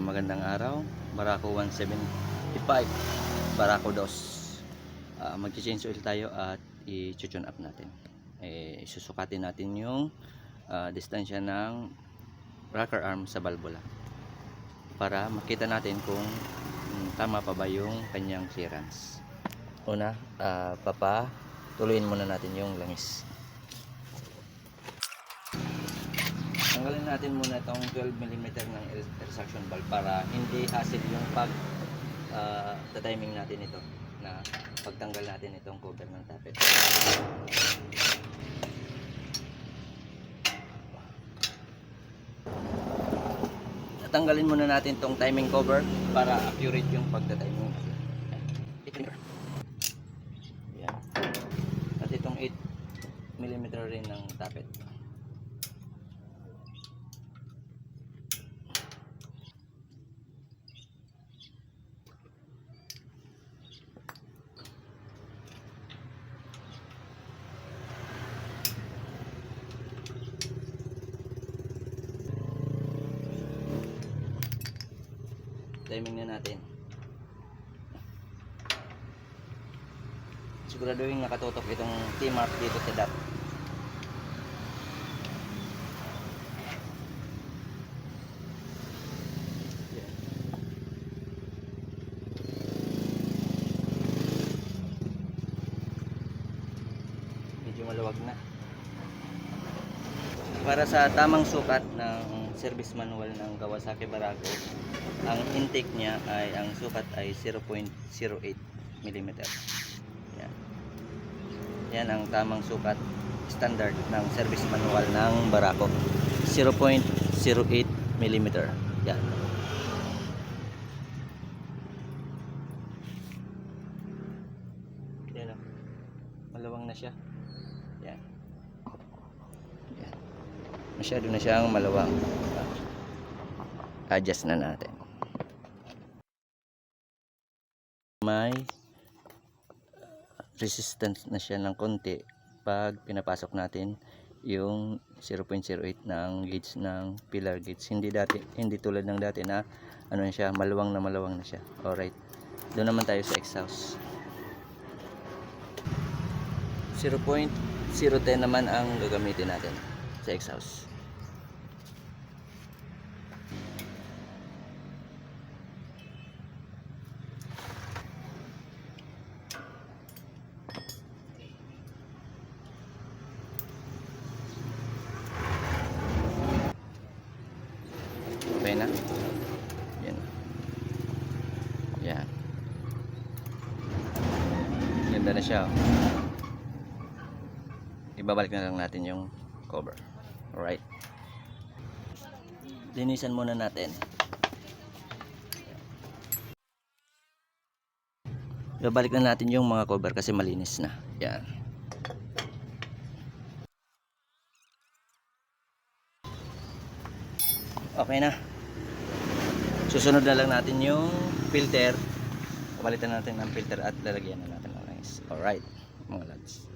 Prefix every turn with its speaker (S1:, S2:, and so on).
S1: magandang araw. Barako 175. Barako 2. Uh, Mag-change oil tayo at i-tune up natin. Eh, susukatin natin yung ah, distansya ng rocker arm sa valvula para makita natin kung mm, tama pa ba yung kanyang clearance. Una, ah, papa, tuloyin muna natin yung langis. Tanggalin natin muna itong 12mm ng suction valve para hindi hassle yung pag ah, timing natin ito na pagtanggal natin itong cover ng tapet. Tatanggalin muna natin itong timing cover para accurate yung pagta-timing natin. Yan. At itong 8mm rin ng tapet. Timing na natin. Siguraduhin nakatutok itong T-mark dito sa dot medyo maluwag na. Para sa tamang sukat ng service manual ng Kawasaki Barako. Ang intake niya ay ang sukat ay 0.08 mm yan. Yan ang tamang sukat standard ng service manual ng Barako. 0.08 mm yan. Yan o. Malawang na siya. Yan masyado na siyang malawang adjust na natin. May resistance na siya ng konti pag pinapasok natin yung 0.08 ng gauge ng pillar gauge hindi dati hindi tulad ng dati na ano siya malawang na malawang na siya. Alright. Doon naman tayo sa exhaust. 0.010 naman ang gagamitin natin sa exhaust na? Yan. Yan. Ganda na siya. oh. Ibabalik na lang natin yung cover. Alright. Linisan muna natin. Ibabalik na natin yung mga cover kasi malinis na. Yan. Okay na. Susunod na lang natin yung filter. Palitan natin ang filter at lalagyan na natin ng langis. Alright, mga lads.